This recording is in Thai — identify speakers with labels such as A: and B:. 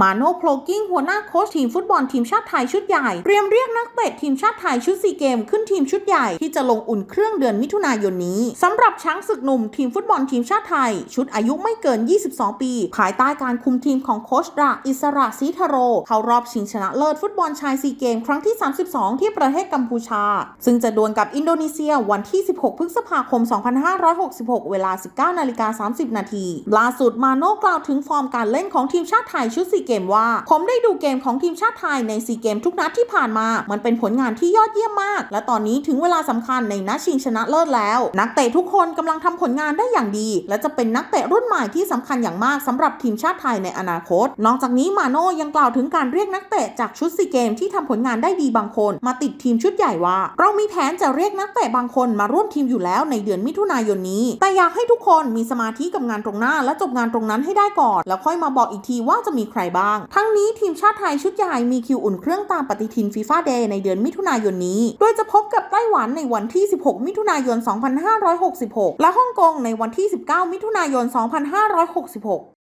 A: มาโนโพลกิ้งหัวหน้าโค้ชทีมฟุตบอลทีมชาติไทยชุดใหญ่เตรียมเรียกนักเตะทีมชาติไทยชุดซีเกมขึ้นทีมชุดใหญ่ที่จะลงอุ่นเครื่องเดือนมิถุนายนนี้สำหรับช้างศึกหนุ่มทีมฟุตบอลทีมชาติไทย ชุดอายุไม่เกิน 22 ปี ภายใต้การคุมทีมของโค้ชดาอิสระศรีทโร เข้ารอบชิงชนะเลิศฟุตบอลชายซีเกมครั้งที่ 32 ที่ประเทศกัมพูชา ซึ่งจะดวลกับอินโดนีเซียวันที่ 16 พฤษภาคม 2566 เวลา 19นาฬิกา30 นาทีล่าสุดมาโนกล่าวถึงฟอร์มการเล่นของทีมชาติไทยชุดซีเกมว่า ผมได้ดูเกมของทีมชาติไทยในซีเกมทุกนัดที่ผ่านมา มันเป็นผลงานที่ยอดเยี่ยมมาก และตอนนี้ถึงเวลาสำคัญในนัดชิงชนะเลิศแล้ว นักเตะทุกคนกำลังทำผลงานได้อย่างดี และจะเป็นนักเตะรุ่นใหม่ที่สำคัญอย่างมากสำหรับทีมชาติไทยในอนาคต นอกจากนี้มาโน่ยังกล่าวถึงการเรียกนักเตะจากชุดซีเกมที่ทำผลงานได้ดีบางคน มาติดทีมชุดใหญ่ว่า เรามีแผนจะเรียกนักเตะบางคนมาร่วมทีมอยู่แล้วในเดือนมิถุนายนนี้ แต่อยากให้ทุกคนมีสมาธิกับงานตรงหน้า และจบงานตรงนั้นให้ได้ก่อน แล้วค่อยมาบอกอีกทีว่าจะมีใครบ้าง ทั้งนี้ทีมชาติไทยชุดใหญ่มีคิวอุ่นเครื่องตามปฏิทินฟีฟ่าเดย์ในเดือนมิถุนายนนี้ โดยจะพบกับไต้หวันในวันที่ 16 มิถุนายน 2566 และฮ่องกงในวันที่ 19 มิถุนายน 2566